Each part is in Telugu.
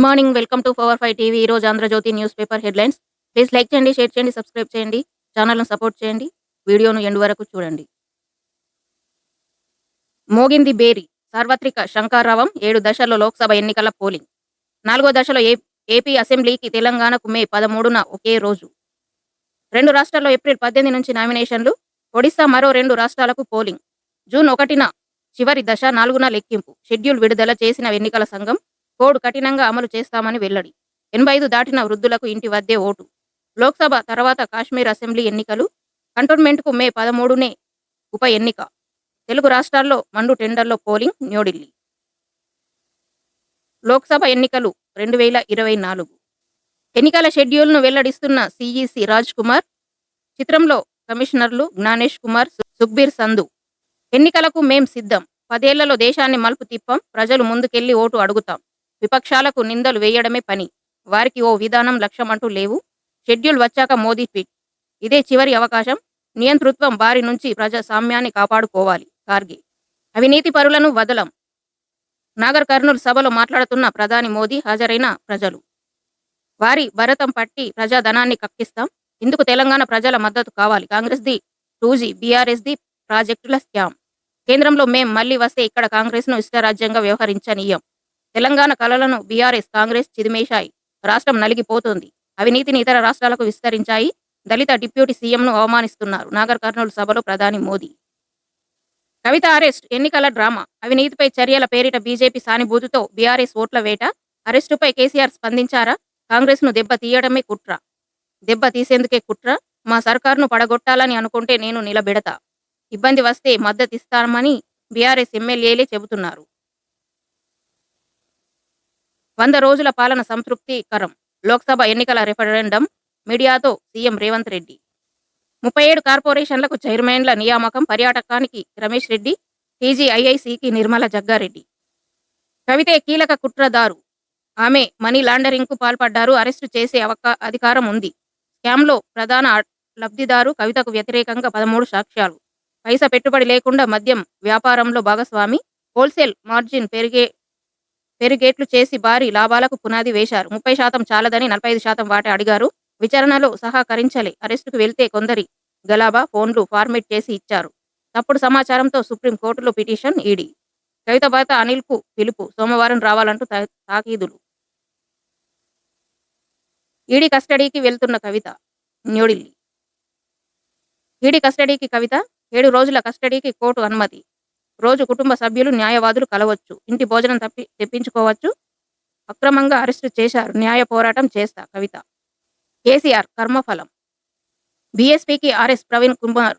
Good morning welcome to power five TV. ఈరోజు రోజు Andhrajyothy news paper headlines. Please like చేయండి షేర్ చేయండి సబ్స్క్రైబ్ చేయండి ఛానల్ను సపోర్ట్ చేయండి. వీడియోను ఎండ్ వరకు చూడండి. మోగింది బేరి సార్వత్రిక శంకారావం ఏడు దశల్లో లోక్సభ ఎన్నికల పోలింగ్. నాలుగో దశలో ఏ ఏపీ అసెంబ్లీకి తెలంగాణకు మే పదమూడున ఒకే రోజు. రెండు రాష్ట్రాల్లో ఏప్రిల్ పద్దెనిమిది నుంచి నామినేషన్లు ఒడిశా మరో రెండు రాష్ట్రాలకు పోలింగ్. జూన్ ఒకటిన చివరి దశ నాలుగున లెక్కింపు. షెడ్యూల్ విడుదల చేసిన ఎన్నికల సంఘం కోడ్ కఠినంగా అమలు చేస్తామని వెల్లడి. ఎనభై ఐదు దాటిన వృద్ధులకు ఇంటి వద్దే ఓటు. లోక్సభ తర్వాత కాశ్మీర్ అసెంబ్లీ ఎన్నికలు కంటోన్మెంట్కు మే పదమూడునే ఉప ఎన్నిక. తెలుగు రాష్ట్రాల్లో మండు టెండర్లో పోలింగ్ న్యూఢిల్లీ. లోక్సభ ఎన్నికలు రెండు వేల ఇరవై నాలుగు. ఎన్నికల షెడ్యూల్ను వెల్లడిస్తున్న సిఈసి రాజ్ కుమార్ చిత్రంలో కమిషనర్లు జ్ఞానేష్ కుమార్ సు- సుఖ్బీర్ సంధు. ఎన్నికలకు మేం సిద్ధం. పదేళ్ళలో దేశాన్ని మలుపు తిప్పం ప్రజలు ముందుకెళ్ళి ఓటు అడుగుతాం. విపక్షాలకు నిందలు వేయడమే పని. వారికి ఓ విధానం లక్ష్యమంటూ లేవు. షెడ్యూల్ వచ్చాక మోదీ ట్వీట్. ఇదే చివరి అవకాశం. నియంతృత్వం బారి నుంచి ప్రజాస్వామ్యాన్ని కాపాడుకోవాలి. కార్గి. అవినీతి పరులను వదలం. నాగర్ కర్నూలు సభలో మాట్లాడుతున్న ప్రధాని మోదీ హాజరైన ప్రజలు. వారి భరతం పట్టి ప్రజాధనాన్ని కక్కిస్తాం. ఇందుకు తెలంగాణ ప్రజల మద్దతు కావాలి. కాంగ్రెస్ ది టూ జీ బీఆర్ఎస్ ది ప్రాజెక్టుల స్కామ్. కేంద్రంలో మేం మళ్ళీ వస్తే ఇక్కడ కాంగ్రెస్ను ఇష్టరాజ్యంగా వ్యవహరించనీయం. తెలంగాణ కళలను బీఆర్ఎస్ కాంగ్రెస్ చిదిమేశాయి. రాష్ట్రం నలిగిపోతుంది. అవినీతిని ఇతర రాష్ట్రాలకు విస్తరించాయి. దళిత డిప్యూటీ సీఎంను అవమానిస్తున్నారు. నాగర్ కర్నూలు సభలో ప్రధాని మోదీ. కవిత అరెస్ట్ ఎన్నికల డ్రామా. అవినీతిపై చర్యల పేరిట బీజేపీ సానుభూతితో బీఆర్ఎస్ ఓట్ల వేట. అరెస్టుపై కేసీఆర్ స్పందించారా? కాంగ్రెస్ను దెబ్బ తీయడమే కుట్ర. దెబ్బ తీసేందుకే కుట్ర. మా సర్కారును పడగొట్టాలని అనుకుంటే నేను నిలబెడతా. ఇబ్బంది వస్తే మద్దతిస్తామని బీఆర్ఎస్ ఎమ్మెల్యేలే చెబుతున్నారు. వంద రోజుల పాలన సంతృప్తికరం. లోక్సభ ఎన్నికల రెఫరెండం మీడియాతో సీఎం రేవంత్ రెడ్డి. ముప్పై ఏడు కార్పొరేషన్లకు చైర్మన్ల నియామకం పర్యాటకానికి రమేష్ రెడ్డి టీజీఐఐసికి నిర్మల జగ్గారెడ్డి. కవితే కీలక కుట్రదారు. ఆమె మనీ లాండరింగ్కు పాల్పడ్డారు అరెస్టు చేసే అవకా అధికారం ఉంది. స్కామ్లో ప్రధాన లబ్ధిదారు కవితకు వ్యతిరేకంగా పదమూడు సాక్ష్యాలు. పైస పెట్టుబడి లేకుండా మద్యం వ్యాపారంలో భాగస్వామి హోల్సేల్ మార్జిన్ పెరిగే పెరిగేట్లు చేసి భారీ లాభాలకు పునాది వేశారు. ముప్పై శాతం చాలదని నలభై ఐదు శాతం వాటా అడిగారు. విచారణలో సహకరించలే. అరెస్టుకు వెళ్తే కొందరి గలాబా ఫోన్లు ఫార్మేట్ చేసి ఇచ్చారు. తప్పుడు సమాచారంతో సుప్రీం కోర్టులో పిటిషన్ ఈడీ. కవిత భర్త అనిల్కు పిలుపు. సోమవారం రావాలంటూ తాకీదులు. ఈడీ కస్టడీకి వెళ్తున్న కవిత న్యూఢిల్లీ. ఈడీ కస్టడీకి కవిత ఏడు రోజుల కస్టడీకి కోర్టు అనుమతి. రోజు కుటుంబ సభ్యులు న్యాయవాదులు కలవచ్చు. ఇంటి భోజనం తప్పి తెప్పించుకోవచ్చు. అక్రమంగా అరెస్టు చేశారు. న్యాయ పోరాటం చేస్తా కవిత. కేసీఆర్ కర్మఫలం. బీఎస్పీకి RS Praveen Kumar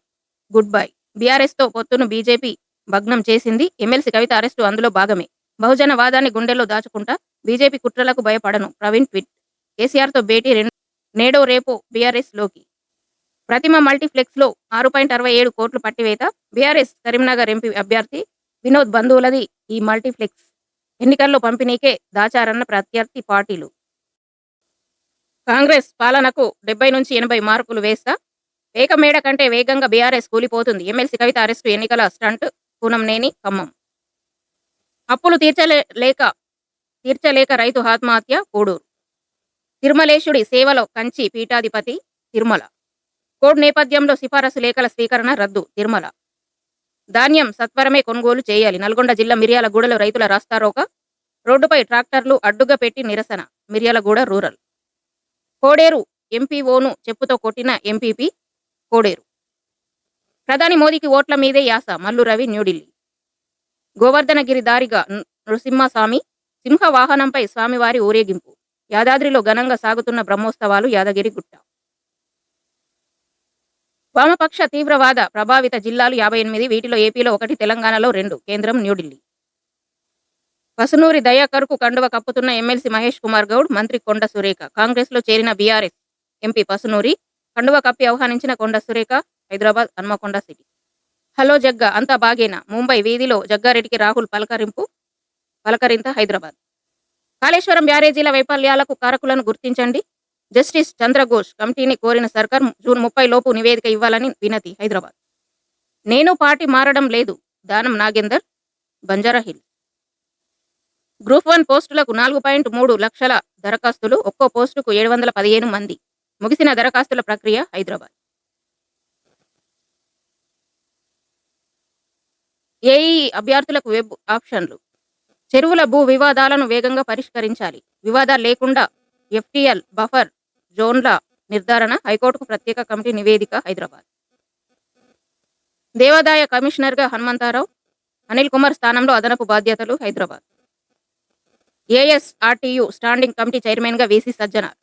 good bye. బీఆర్ఎస్తో పొత్తును బీజేపీ భగ్నం చేసింది. ఎమ్మెల్సీ కవిత అరెస్టు అందులో భాగమే. బహుజన వాదాన్ని గుండెల్లో దాచుకుంటా బీజేపీ కుట్రలకు భయపడను. ప్రవీణ్ ట్వీట్. కేసీఆర్తో భేటీ రెండు నేడో రేపో బీఆర్ఎస్లోకి ప్రతిమ మల్టీప్లెక్స్లో ఆరు పాయింట్ అరవై ఏడు కోట్లు పట్టివేత బీఆర్ఎస్ కరీంనగర్ ఎంపీ అభ్యర్థి వినోద్ బంధువులది ఈ మల్టీప్లెక్స్. ఎన్నికల్లో పంపిణీకే దాచారన్న ప్రత్యర్థి పార్టీలు. కాంగ్రెస్ పాలనకు డెబ్బై నుంచి ఎనభై మార్కులు వేస్తా. వేగమేడ కంటే వేగంగా బీఆర్ఎస్ కూలిపోతుంది. ఎమ్మెల్సీ కవిత అరెస్టు ఎన్నికల స్టంట్ పూనంనేని ఖమ్మం. అప్పులు తీర్చలే లేక తీర్చలేక రైతు ఆత్మహత్య కోడూరు. తిరుమలేశుడి సేవలో కంచి పీఠాధిపతి తిరుమల. కోడ్ నేపథ్యంలో సిఫారసు లేఖల స్వీకరణ రద్దు తిరుమల. ధాన్యం సత్వరమే కొనుగోలు చేయాలి. నల్గొండ జిల్లా మిర్యాలగూడలో రైతుల రాస్తారోక రోడ్డుపై ట్రాక్టర్లు అడ్డుగా పెట్టి నిరసన మిర్యాలగూడ రూరల్. కోడేరు ఎంపీఓను చెప్పుతో కొట్టిన ఎంపీపీ కోడేరు. ప్రధాని మోదీకి ఓట్ల మీదే యాస మల్లు రవి న్యూఢిల్లీ. గోవర్ధనగిరి దారిగా నృసింహస్వామి సింహ వాహనంపై స్వామివారి ఊరేగింపు. యాదాద్రిలో ఘనంగా సాగుతున్న బ్రహ్మోత్సవాలు యాదగిరి గుట్ట. వామపక్ష తీవ్రవాద ప్రభావిత జిల్లాలు యాభై ఎనిమిది వీటిలో ఏపీలో ఒకటి తెలంగాణలో రెండు కేంద్రం న్యూఢిల్లీ. పసునూరి దయాకర్కు కండువ కప్పుతున్న ఎమ్మెల్సీ మహేష్ కుమార్ గౌడ్ మంత్రి కొండ సురేఖ. కాంగ్రెస్లో చేరిన బీఆర్ఎస్ ఎంపీ పసునూరి. కండువ కప్పి ఆహ్వానించిన కొండ సురేఖ హైదరాబాద్ హన్మకొండ సిటీ. హలో జగ్గ అంతా బాగేనా? ముంబై వీధిలో జగ్గారెడ్డికి రాహుల్ పలకరింపు పలకరింత హైదరాబాద్. కాళేశ్వరం బ్యారేజీల వైఫల్యాలకు కారకులను గుర్తించండి. జస్టిస్ చంద్రఘోష్ కమిటీని కోరిన సర్కార్ జూన్ ముప్పై లోపు నివేదిక ఇవ్వాలని వినతి హైదరాబాద్. నేను పార్టీ మారడం లేదు. దానం నాగేందర్ బంజారాహిల్ గ్రూప్ వన్ పోస్టులకు నాలుగు పాయింట్ మూడు లక్షల దరఖాస్తులు ఒక్కో పోస్టుకు ఏడు వందల పదిహేను మంది. ముగిసిన దరఖాస్తుల ప్రక్రియ హైదరాబాద్. ఏఈ అభ్యర్థులకు వెబ్ ఆప్షన్లు. చెరువుల భూ వివాదాలను వేగంగా పరిష్కరించాలి. వివాదాలు లేకుండా ఎఫ్టీఎల్ బఫర్ జోన్ల నిర్ధారణ హైకోర్టుకు ప్రత్యేక కమిటీ నివేదిక హైదరాబాద్. దేవాదాయ కమిషనర్గా హనుమంతారావు అనిల్ కుమార్ స్థానంలో అదనపు బాధ్యతలు హైదరాబాద్. ఏఎస్ఆర్టీయు స్టాండింగ్ కమిటీ చైర్మన్గా వీసీ సజ్జనార్.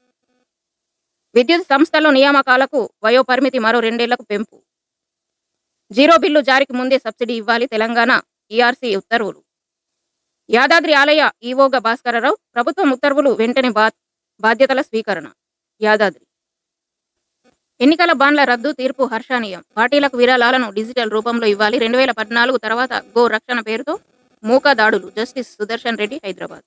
విద్యుత్ సంస్థల్లో నియామకాలకు వయోపరిమితి మరో రెండేళ్ళకు పెంపు. జీరో బిల్లు జారీకి ముందే సబ్సిడీ ఇవ్వాలి తెలంగాణ ఈఆర్సీ ఉత్తర్వులు. యాదాద్రి ఆలయ ఈవోగా భాస్కరరావు ప్రభుత్వం ఉత్తర్వులు వెంటనే బా బాధ్యతల స్వీకరణ. యాదాద్రి. ఎన్నికల బాండ్ల రద్దు తీర్పు హర్షణీయం. పార్టీలకు విరాళాలను డిజిటల్ రూపంలో ఇవ్వాలి. రెండు వేల పద్నాలుగు తర్వాత గో రక్షణ పేరుతో మూక దాడులు జస్టిస్ సుదర్శన్ రెడ్డి హైదరాబాద్.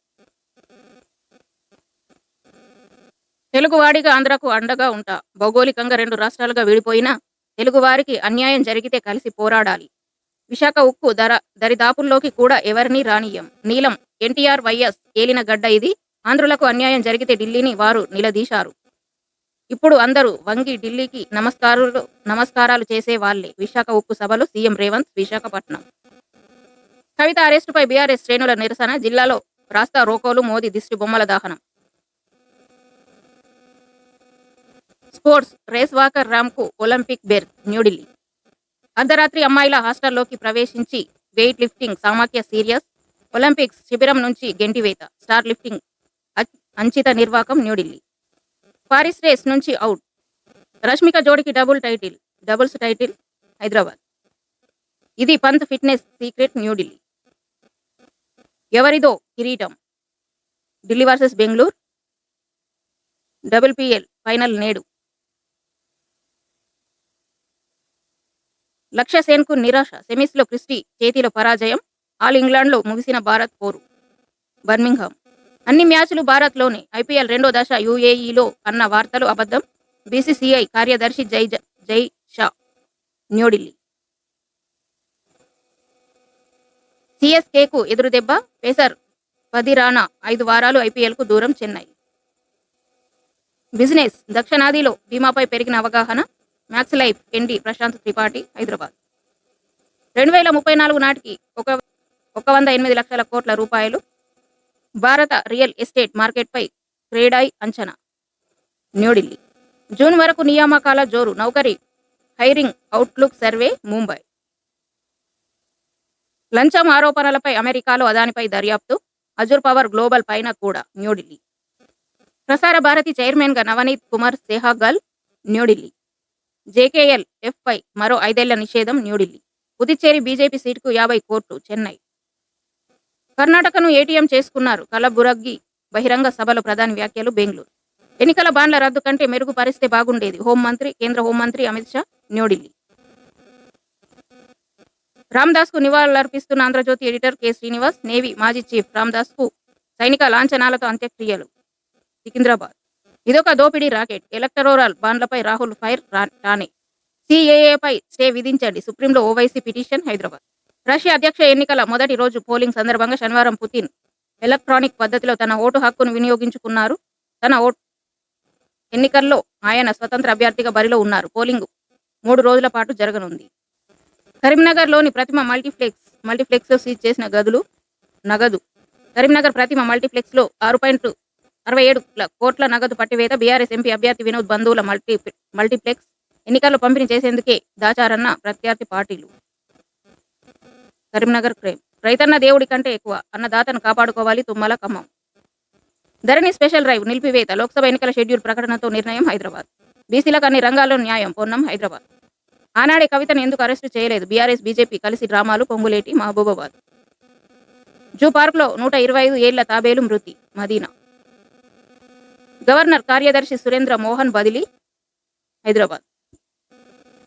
తెలుగువాడిగా ఆంధ్రకు అండగా ఉంటా. భౌగోళికంగా రెండు రాష్ట్రాలుగా విడిపోయినా తెలుగువారికి అన్యాయం జరిగితే కలిసి పోరాడాలి. విశాఖ ఉక్కు ధర దరిదాపుల్లోకి కూడా ఎవరినీ రానియం నీలం ఎన్టీఆర్ వైఎస్ ఏలిన గడ్డ ఇది. ఆంధ్రులకు అన్యాయం జరిగితే ఢిల్లీని వారు నిలదీశారు. ఇప్పుడు అందరూ వంగి ఢిల్లీకి నమస్కారాలు నమస్కారాలు చేసే వాళ్ళే. విశాఖ ఉక్కు సభలో సీఎం రేవంత్ విశాఖపట్నం. కవిత అరెస్టుపై బీఆర్ఎస్ శ్రేణుల నిరసన జిల్లాలో రాస్తా రోకోలు మోదీ దిష్టి బొమ్మల దాహనం. స్పోర్ట్స్ రేస్ వాకర్ రామ్కు ఒలింపిక్ బెర్త్ న్యూఢిల్లీ. అర్ధరాత్రి అమ్మాయిల హాస్టల్లోకి ప్రవేశించి వెయిట్ లిఫ్టింగ్ సామాఖ్య సీరియస్ ఒలింపిక్స్ శిబిరం నుంచి గెంటివేత స్టార్ లిఫ్టింగ్ అంచిత నిర్వాకం న్యూఢిల్లీ. పారిస్ రేస్ నుంచి out Rashmika జోడికి double title doubles title Hyderabad. ఇది పంత్ ఫిట్నెస్ సీక్రెట్ న్యూఢిల్లీ ఎవరిదో కిరీటం? Delhi versus Bengaluru. Double PL final నేడు. లక్ష్య సేన్కు నిరాశ. సెమీస్లో క్రిస్టీ చేతిలో పరాజయం. ఆల్ ఇంగ్లాండ్లో ముగిసిన భారత్ పోరు. బర్మింగ్హామ్. అన్ని మ్యాచ్లు భారత్లోనే. ఐపీఎల్ రెండో దశ యూఏఈలో అన్న వార్తలు అబద్ధం. బీసీసీఐ కార్యదర్శి జై జ- జై షా న్యూఢిల్లీ. సిఎస్కేకు ఎదురుదెబ్బ. పేసర్ పది రానా ఐదు వారాలు ఐపీఎల్కు దూరం చెన్నై. బిజినెస్ దక్షిణాదిలో బీమాపై పెరిగిన అవగాహన. Max Life MD Prashant Tripathi Hyderabad. రెండు వేల ముప్పై నాలుగు నాటికి ఒక ఒక వంద ఎనిమిది లక్షల కోట్ల రూపాయలు భారత రియల్ ఎస్టేట్ మార్కెట్పై క్రేడాయ్ అంచనా. న్యూఢిల్లీ. జూన్ వరకు నియామకాల జోరు Naukri hiring outlook survey Mumbai. లంచం ఆరోపణలపై అమెరికాలో అదానిపై దర్యాప్తు అజుర్ పవర్ గ్లోబల్ పైన కూడా న్యూఢిల్లీ. ప్రసార భారతి చైర్మన్గా నవనీత్ కుమార్ సెహాగల్ న్యూఢిల్లీ. జేకేఎల్ ఎఫ్ పై మరో ఐదేళ్ళ నిషేధం న్యూఢిల్లీ. పుదుచ్చేరి బీజేపీ సీటుకు యాభై కోట్లు చెన్నై. కర్ణాటకను ఏటీఎం చేసుకున్నారు. కలబురగ్గి బహిరంగ సభలో ప్రధాని వ్యాఖ్యలు బెంగళూరు. ఎన్నికల బాండ్ల రద్దు కంటే మెరుగుపరిస్తే బాగుండేది. హోంమంత్రి కేంద్ర హోంమంత్రి అమిత్ షా న్యూఢిల్లీ. రామ్దాస్కు నివాళులర్పిస్తున్న Andhra Jyothi editor K. Srinivas navy మాజీ చీఫ్ రామ్దాస్కు సైనిక లాంఛనాలతో అంత్యక్రియలు. సికింద్రాబాద్. ఇదొక దోపిడీ రాకెట్. ఎలక్టరోరల్ బాండ్లపై రాహుల్ ఫైర్ రా- సిఏఏపై స్టే విధించండి. సుప్రీంలో ఓవైసీ పిటిషన్ హైదరాబాద్. రష్యా అధ్యక్ష ఎన్నికల మొదటి రోజు పోలింగ్ సందర్భంగా శనివారం పుతిన్ ఎలక్ట్రానిక్ పద్ధతిలో తన ఓటు హక్కును వినియోగించుకున్నారు. తన ఓటు ఎన్నికల్లో ఆయన స్వతంత్ర అభ్యర్థిగా బరిలో ఉన్నారు. పోలింగ్ మూడు రోజుల పాటు జరగనుంది. కరీంనగర్లోని ప్రతిమ మల్టీప్లెక్స్ మల్టీప్లెక్స్లో సీజ్ చేసిన గదులు నగదు. కరీంనగర్ ప్రతిమ మల్టీప్లెక్స్లో ఆరు పాయింట్ అరవై ఏడు కోట్ల నగదు పట్టివేత బీఆర్ఎస్ ఎంపీ అభ్యర్థి వినోద్ బంధువుల మల్టీ మల్టీప్లెక్స్ ఎన్నికల్లో పంపిణీ చేసేందుకే దాచారన్న ప్రత్యర్థి పార్టీలు. కరీంనగర్ క్రైమ్. రైతన్న దేవుడి కంటే ఎక్కువ అన్నదాతను కాపాడుకోవాలి తుమ్మల ఖమ్మం. ధరణి స్పెషల్ డ్రైవ్ నిలిపివేత లోక్సభ ఎన్నికల షెడ్యూల్ ప్రకటనతో నిర్ణయం హైదరాబాద్. బీసీలకు అన్ని రంగాల్లో న్యాయం పొన్నం హైదరాబాద్. ఆనాడే కవితను ఎందుకు అరెస్టు చేయలేదు? బీఆర్ఎస్ బీజేపీ కలిసి డ్రామాలు పొంగులేటి మహబూబాబాద్ జూ పార్క్లో నూట ఇరవై ఐదు ఏళ్ళ తాబేలు మృతి మదీనా. గవర్నర్ కార్యదర్శి సురేంద్ర మోహన్ బదిలీ హైదరాబాద్.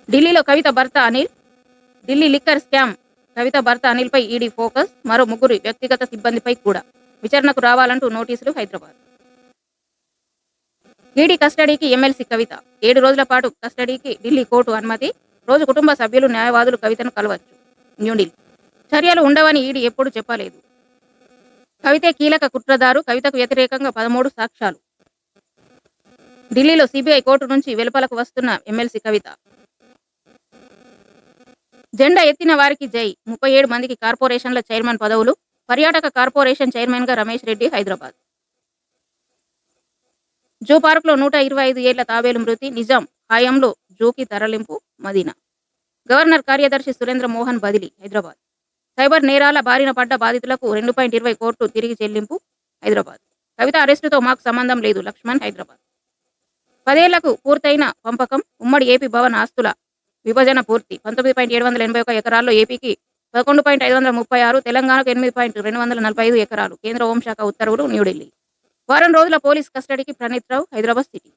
ఢిల్లీలో కవిత భర్త అనిల్ ఢిల్లీ లిక్కర్ స్కామ్ కవిత భర్త అనిల్పై ఈడీ ఫోకస్ మరో ముగ్గురు వ్యక్తిగత సిబ్బందిపై కూడా. విచారణకు రావాలంటూ నోటీసులు హైదరాబాద్. ఈడీ కస్టడీకి ఎమ్మెల్సీ కవిత. ఏడు రోజుల పాటు కస్టడీకి ఢిల్లీ కోర్టు అనుమతి. రోజు కుటుంబ సభ్యులు న్యాయవాదులు కవితను కలవచ్చు. న్యూఢిల్లీ. చర్యలు ఉండవని ఈడీ ఎప్పుడు చెప్పలేదు. కవితే కీలక కుట్రదారు. కవితకు వ్యతిరేకంగా పదమూడు సాక్ష్యాలు. ఢిల్లీలో సిబిఐ కోర్టు నుంచి వెలుపలకు వస్తున్న ఎమ్మెల్సీ కవిత. జెండా ఎత్తిన వారికి జై. ముప్పై ఏడు మందికి కార్పొరేషన్ల చైర్మన్ పదవులు. పర్యాటక కార్పొరేషన్ చైర్మన్గా రమేష్ రెడ్డి హైదరాబాద్. జూ పార్క్లో నూట ఇరవై ఐదు ఏళ్ళ తాబేలు మృతి. నిజాం హాయంలో జూకి తరలింపు మదీనా. గవర్నర్ కార్యదర్శి సురేంద్ర మోహన్ బదిలీ హైదరాబాద్. సైబర్ నేరాల బారిన పడ్డ బాధితులకు రెండు పాయింట్ ఇరవై కోట్లు తిరిగి చెల్లింపు హైదరాబాద్. కవిత అరెస్టుతో మాకు సంబంధం లేదు. లక్ష్మణ్ హైదరాబాద్. పదేళ్ళకు పూర్తయిన పంపకం ఉమ్మడి ఏపీ భవన్ ఆస్తుల విభజన పూర్తి. పంతొమ్మిది పాయింట్ ఏడు వందల ఎనభై ఒక ఎకరాల్లో ఏపీకి పదకొండు పాయింట్ ఐదు వందల ముప్పై ఆరు తెలంగాణకు ఎనిమిది పాయింట్ రెండు వందల నలభై ఐదు ఎకరాలు. కేంద్ర హోంశాఖ ఉత్తర్వులు న్యూఢిల్లీ. వారం రోజుల పోలీస్ కస్టడీకి ప్రణీత్ రావు హైదరాబాద్ సిటీ.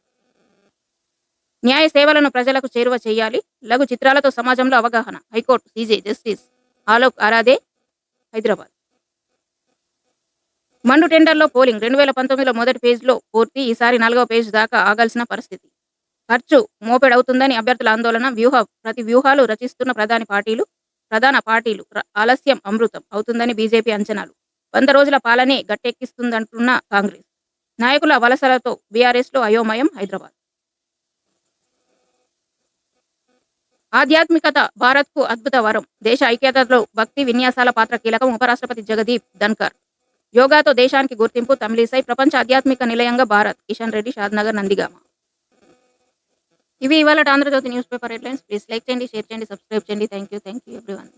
న్యాయ సేవలను ప్రజలకు చేరువ చేయాలి. లఘు చిత్రాలతో సమాజంలో అవగాహన. High court CJ justice Alok Aradhe Hyderabad. మండు టెండర్లో పోలింగ్. రెండు వేల పంతొమ్మిదిలో మొదటి పేజ్లో పూర్తి. ఈసారి నాలుగవ పేజ్ దాకా ఆగాల్సిన పరిస్థితి. ఖర్చు మోపెడవుతుందని అభ్యర్థుల ఆందోళన వ్యూహ ప్రతి వ్యూహాలు రచిస్తున్న ప్రధాని పార్టీలు ప్రధాన పార్టీలు ఆలస్యం అమృతం అవుతుందని బీజేపీ అంచనాలు. వంద రోజుల పాలనే గట్టెక్కిస్తుందంటున్న కాంగ్రెస్. నాయకుల వలసలతో బీఆర్ఎస్లో అయోమయం హైదరాబాద్. ఆధ్యాత్మికత భారత్కు అద్భుత వరం. దేశ ఐక్యతలో భక్తి విన్యాసాల పాత్ర కీలకం ఉపరాష్ట్రపతి జగదీప్ ధన్కర్. యోగాతో దేశానికి గుర్తింపు తమిళిసై ప్రపంచ ఆధ్యాత్మిక నిలయంగా భారత్. కిషన్ రెడ్డి షాద్నగర్ నందిగామ. ఇవి ఇవాళ Andhrajyothy news paper headlines. Please like చేయండి షేర్ చేయండి సబ్స్క్రైబ్ చేయండి. Thank you thank you everyone.